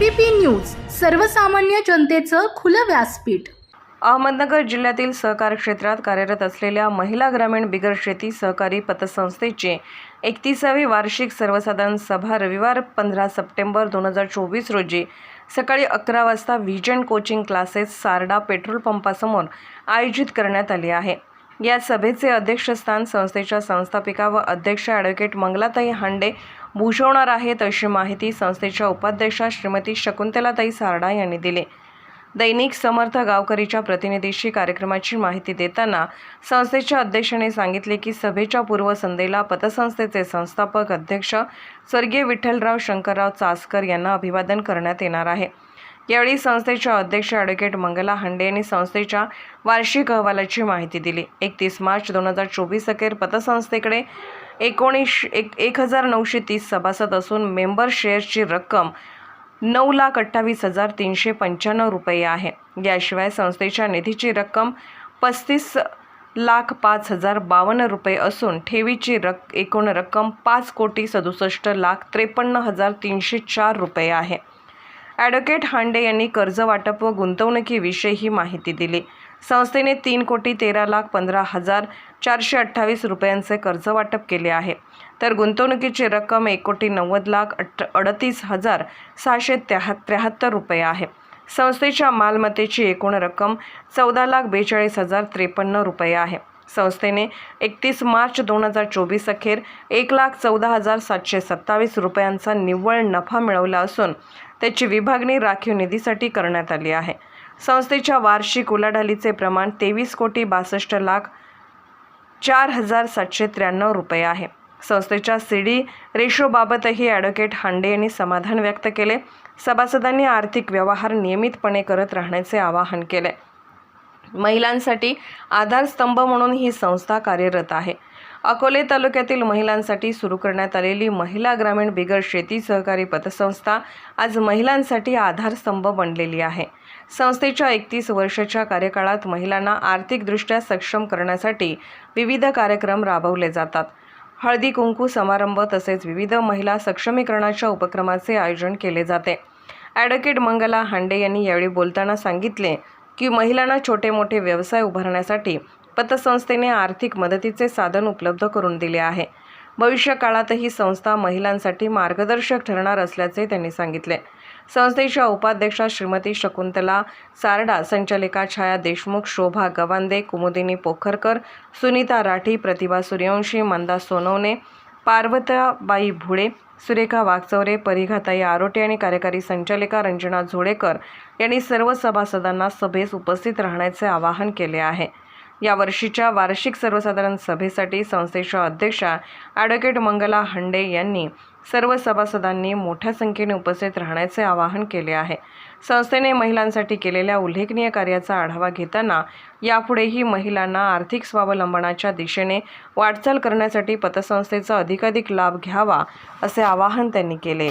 ABP news सर्वसामान्य जनतेचं खुलं व्यासपीठ. अहमदनगर जिल्ह्यातील सहकार क्षेत्रात कार्यरत असलेल्या महिला ग्रामीण बिगर शेती सहकारी पतसंस्थेची एकतीसावी वार्षिक सर्वसाधारण सभा रविवार पंधरा सप्टेंबर दोन हजार चोवीस रोजी सकाळी अकरा वाजता vision coaching classes Sarda petrol पंपासमोर आयोजित करण्यात आली आहे. या सभेचे अध्यक्षस्थान संस्थेच्या संस्थापिका व अध्यक्ष ॲडव्होकेट मंगलाताई हांडे भूषवणार आहेत अशी माहिती संस्थेच्या उपाध्यक्षा श्रीमती शकुंतलाताई सारडा यांनी दिली. दैनिक समर्थ गावकरीच्या प्रतिनिधीशी कार्यक्रमाची माहिती देताना संस्थेच्या अध्यक्षाने सांगितले की सभेच्या पूर्वसंध्येला पतसंस्थेचे संस्थापक अध्यक्ष स्वर्गीय विठ्ठलराव शंकरराव चासकर यांना अभिवादन करण्यात येणार आहे. यावेळी संस्थेच्या अध्यक्ष ॲडव्होकेट मंगला हांडे यांनी संस्थेच्या वार्षिक अहवालाची माहिती दिली. एकतीस मार्च दोन हजार चोवीस अखेर पतसंस्थेकडे एकोणीस एक एक हजार नऊशे तीस सभासद असून मेंबर शेअर्सची रक्कम नऊ लाख अठ्ठावीस हजार तीनशे पंच्याण्णव रुपये आहे. याशिवाय संस्थेच्या निधीची रक्कम पस्तीस लाख पाच हजार बावन्न रुपये असून ठेवीची रक् एकूण रक्कम पाच कोटी सदुसष्ट लाख त्रेपन्न हजार तीनशे चार रुपये आहे. ॲडव्होकेट हांडे यांनी कर्ज वाटप व गुंतवणुकीविषयी ही माहिती दिली. संस्थेने तीन कोटी तेरा लाख पंधरा हजार चारशे अठ्ठावीस रुपयांचे कर्ज वाटप केले आहे. तर गुंतवणुकीची रक्कम एक कोटी नव्वद लाख अठ अडतीस हजार सहाशे त्र्याह त्र्याहत्तर रुपये आहे. संस्थेच्या मालमत्तेची एकूण रक्कम चौदा लाख बेचाळीस हजार त्रेपन्न रुपये आहे. संस्थेने एकतीस मार्च दोन हजार चोवीस अखेर एक लाख चौदा हजार सातशे सत्तावीस रुपयांचा निव्वळ नफा मिळवला असून त्याची विभागणी राखीव निधीसाठी करण्यात आली आहे. संस्थेच्या वार्षिक उलाढालीचे प्रमाण तेवीस कोटी बासष्ट लाख चार हजार सातशे त्र्याण्णव रुपये आहे. संस्थेच्या सी डी रेशोबाबतही ॲडव्होकेट हांडे यांनी समाधान व्यक्त केले. सभासदांनी आर्थिक व्यवहार नियमितपणे करत राहण्याचे आवाहन केले. महिलांसाठी आधारस्तंभ म्हणून ही संस्था कार्यरत आहे. अकोले तालुक्यातील महिलांसाठी सुरू करण्यात आलेली महिला ग्रामीण बिगर शेती सहकारी पतसंस्था आज महिलांसाठी आधारस्तंभ बनलेली आहे. संस्थेच्या एकतीस वर्षाच्या कार्यकाळात महिलांना आर्थिकदृष्ट्या सक्षम करण्यासाठी विविध कार्यक्रम राबवले जातात. हळदी कुंकू समारंभ तसेच विविध महिला सक्षमीकरणाच्या उपक्रमाचे आयोजन केले जाते. ॲडव्होकेट मंगला हांडे यांनी यावेळी बोलताना सांगितले की महिलांना छोटे मोठे व्यवसाय उभारण्यासाठी पतसंस्थेने आर्थिक मदतीचे साधन उपलब्ध करून दिले आहे. भविष्यकाळातही संस्था महिलांसाठी मार्गदर्शक ठरणार असल्याचे त्यांनी सांगितले. संस्थेच्या उपाध्यक्षा श्रीमती शकुंतला सारडा संचालिका छाया देशमुख शोभा गवांदे कुमुदिनी पोखरकर सुनीता राठी प्रतिभा सूर्यवंशी मंदा सोनवणे पार्वताबाई भुळे सुरेखा वागचौरे परिघाताई आरोटे आणि कार्यकारी संचालिका रंजना झोडेकर यांनी सर्व सभासदांना सभेस उपस्थित राहण्याचे आवाहन केले आहे. या वर्षीच्या वार्षिक सर्वसाधारण सभेसाठी संस्थेच्या अध्यक्षा ॲडव्होकेट मंगला हंडे यांनी सर्व सभासदांनी मोठ्या संख्येने उपस्थित राहण्याचे आवाहन केले आहे. संस्थेने महिलांसाठी केलेल्या उल्लेखनीय कार्याचा आढावा घेताना यापुढेही महिलांना आर्थिक स्वावलंबनाच्या दिशेने वाटचाल करण्यासाठी पतसंस्थेचा अधिकाधिक लाभ घ्यावा असे आवाहन त्यांनी केले.